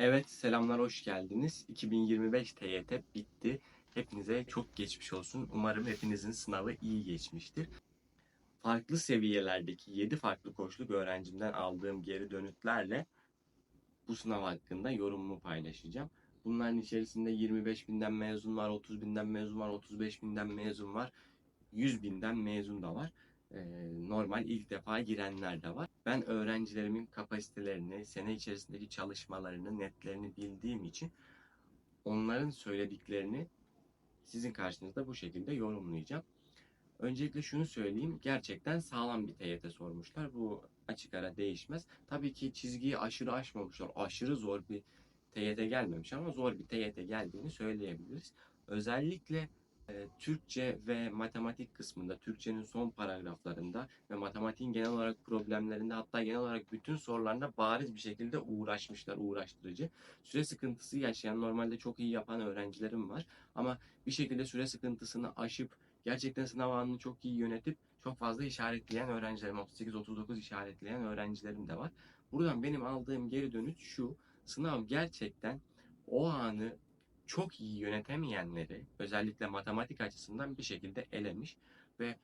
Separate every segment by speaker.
Speaker 1: Evet, selamlar, hoş geldiniz. 2025 TYT bitti. Hepinize çok geçmiş olsun. Umarım hepinizin sınavı iyi geçmiştir. Farklı seviyelerdeki 7 farklı koçluk öğrencimden aldığım geri dönütlerle bu sınav hakkında yorumumu paylaşacağım. Bunların içerisinde 25 binden mezun var, 30 binden mezun var, 35 binden mezun var, 100 binden mezun da var. Normal ilk defa girenler de var. Ben öğrencilerimin kapasitelerini, sene içerisindeki çalışmalarını, netlerini bildiğim için onların söylediklerini sizin karşınızda bu şekilde yorumlayacağım. Öncelikle şunu söyleyeyim. Gerçekten sağlam bir TYT sormuşlar. Bu açık ara değişmez. Tabii ki çizgiyi aşırı aşmamışlar. Aşırı zor bir TYT gelmemiş ama zor bir TYT geldiğini söyleyebiliriz. Özellikle Türkçe ve matematik kısmında, Türkçenin son paragraflarında ve matematiğin genel olarak problemlerinde hatta genel olarak bütün sorularında bariz bir şekilde uğraşmışlar, uğraştırıcı. Süre sıkıntısı yaşayan, normalde çok iyi yapan öğrencilerim var. Ama bir şekilde süre sıkıntısını aşıp gerçekten sınav anını çok iyi yönetip çok fazla işaretleyen öğrencilerim, 38-39 işaretleyen öğrencilerim de var. Buradan benim aldığım geri dönüş şu, sınav gerçekten o anı çok iyi yönetemeyenleri özellikle matematik açısından bir şekilde elemiş ve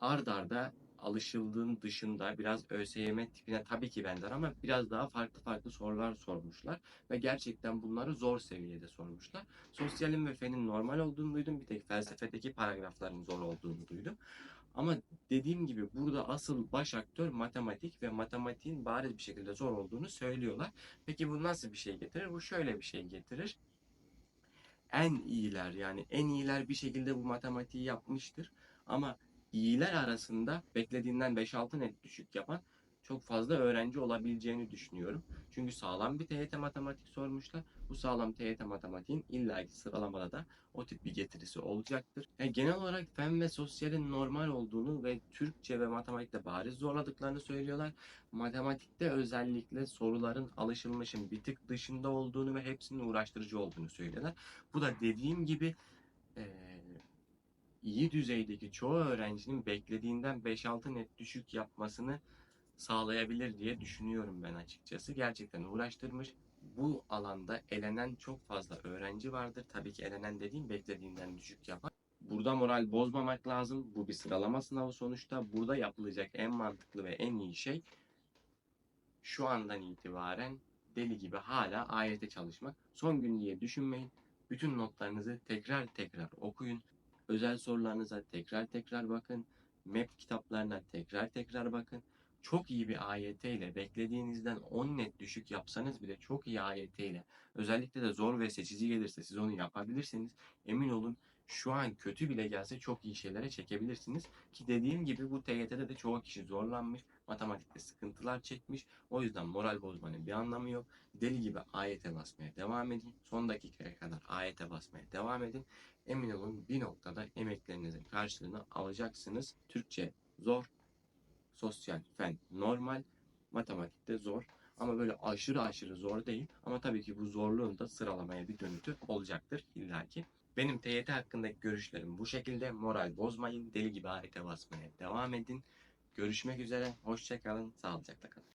Speaker 1: ard arda alışıldığın dışında biraz ÖSYM tipine tabii ki benzer ama biraz daha farklı farklı sorular sormuşlar ve gerçekten bunları zor seviyede sormuşlar. Sosyalin ve fenin normal olduğunu duydum. Bir tek felsefedeki paragrafların zor olduğunu duydum. Ama dediğim gibi burada asıl baş aktör matematik ve matematiğin bariz bir şekilde zor olduğunu söylüyorlar. Peki bu nasıl bir şey getirir? Bu şöyle bir şey getirir en iyiler yani en iyiler bir şekilde bu matematiği yapmıştır. Ama iyiler arasında beklediğinden 5-6 net düşük yapan çok fazla öğrenci olabileceğini düşünüyorum. Çünkü sağlam bir TYT matematik sormuşlar. Bu sağlam TYT matematiğin illaki sıralamada da o tip bir getirisi olacaktır. Yani genel olarak fen ve sosyalin normal olduğunu ve Türkçe ve matematikte bariz zorladıklarını söylüyorlar. Matematikte özellikle soruların alışılmışın bir tık dışında olduğunu ve hepsinin uğraştırıcı olduğunu söylüyorlar. Bu da dediğim gibi eee, iyi düzeydeki çoğu öğrencinin beklediğinden 5-6 net düşük yapmasını sağlayabilir diye düşünüyorum ben açıkçası. Gerçekten uğraştırmış. Bu alanda elenen çok fazla öğrenci vardır. Tabii ki elenen dediğim beklediğinden düşük yapan. Burada moral bozmamak lazım. Bu bir sıralama sınavı sonuçta. Burada yapılacak en mantıklı ve en iyi şey şu andan itibaren deli gibi hala ayete çalışmak. Son gün diye düşünmeyin. Bütün notlarınızı tekrar tekrar okuyun. Özel sorularınıza tekrar tekrar bakın. MEP kitaplarına tekrar tekrar bakın çok iyi bir AYT ile beklediğinizden 10 net düşük yapsanız bile çok iyi AYT ile özellikle de zor ve seçici gelirse siz onu yapabilirsiniz. Emin olun şu an kötü bile gelse çok iyi şeylere çekebilirsiniz. Ki dediğim gibi bu TYT'de de çoğu kişi zorlanmış. Matematikte sıkıntılar çekmiş. O yüzden moral bozmanın bir anlamı yok. Deli gibi AYT basmaya devam edin. Son dakikaya kadar AYT basmaya devam edin. Emin olun bir noktada emeklerinizin karşılığını alacaksınız. Türkçe zor, sosyal, fen normal, matematikte zor. Ama böyle aşırı aşırı zor değil. Ama tabii ki bu zorluğun da sıralamaya bir dönütü olacaktır illaki. Benim TYT hakkındaki görüşlerim bu şekilde. Moral bozmayın. Deli gibi AYT basmaya devam edin. Görüşmek üzere. Hoşçakalın. Sağlıcakla kalın.